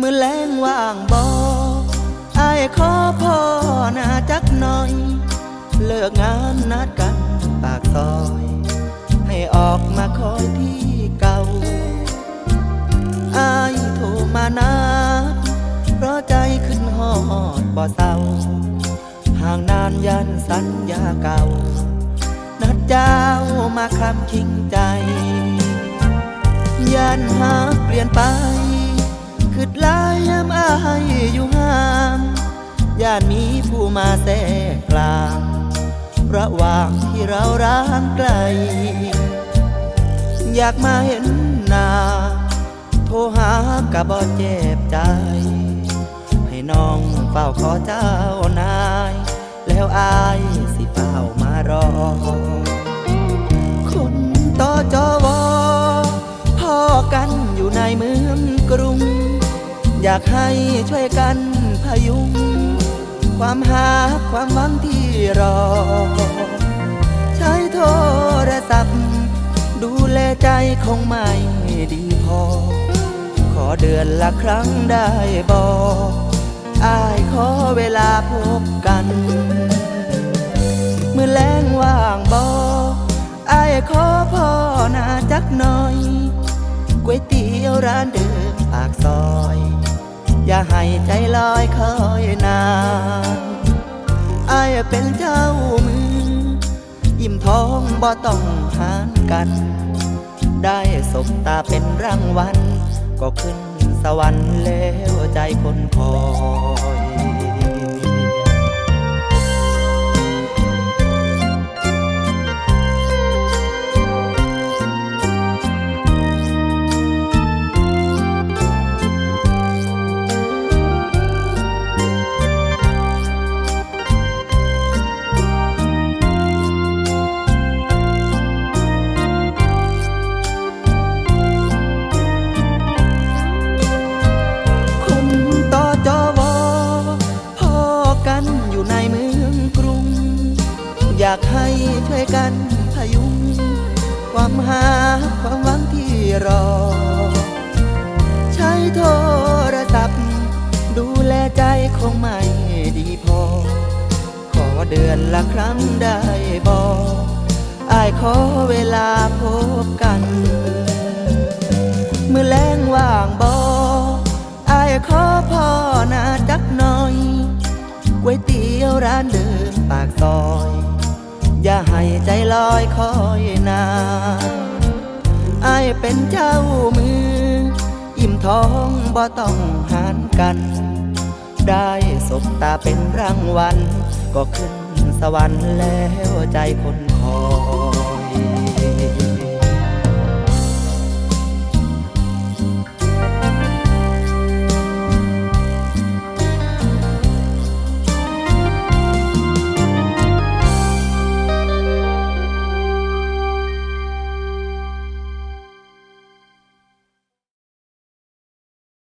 มื่อแรงว่างบอไอ้ขอพ่อนาจักหน่อย เลิกงานนัดกันปากซอย ให้ออกมาคอยที่เก่าไอ้โทรมานาเพราะใจขึ้นหอดบ่เศร้าห่างนานยันสัญญาเก่า นัดเจ้ามาคำคิงใจ ยันหาเปลี่ยนไป คืดลายยามอายอยู่ห่างย่านมีผู้มาแทรกกลางระหว่างที่เราร้างไกล อยากมาเห็นหน้าโทรหากะบ่เจ็บใจ ให้น้องเฝ้าขอเจ้านาย แล้วอายสิเฝ้ามารอ คนต่อจอวอพ่อกันอยู่ในเมืองกรุง อยากให้ช่วยกันพยุง ความหาความหวังที่รอ ใช้โทรศัพท์ ดูแลใจคงไม่ดีพอ ขอเดือนละครั้งได้บอกอายขอเวลาพบกัน เมื่อแรงว่างบออายขอพ่อนาจักหน่อยก๋วยเตี๋ยวร้านเดิมปากซอย อย่าให้ใจลอยคอยนานอายเป็นเจ้ามือยิ้มท้องบ่ต้องหานกัน ได้สบตาเป็นรางวัลก็ขึ้นสวรรค์แล้วใจคนคอย อยากให้ช่วยกันพยุง ความหาความหวังที่รอ ใช้โทรศัพท์ ดูแลใจคงไม่ดีพอ ขอเดือนละครั้งได้บอกอายขอเวลาพบกัน เมื่อแรงว่างบออายขอพ่อหนาจักหน่อยก๋วยเตี๋ยวร้านเดิมปากซอย อย่าให้ใจลอยคอยนานอายเป็นเจ้ามือ อิ่มท้องบ่ต้องหานกัน ได้สบตาเป็นรางวัล ก็ขึ้นสวรรค์แล้วใจคน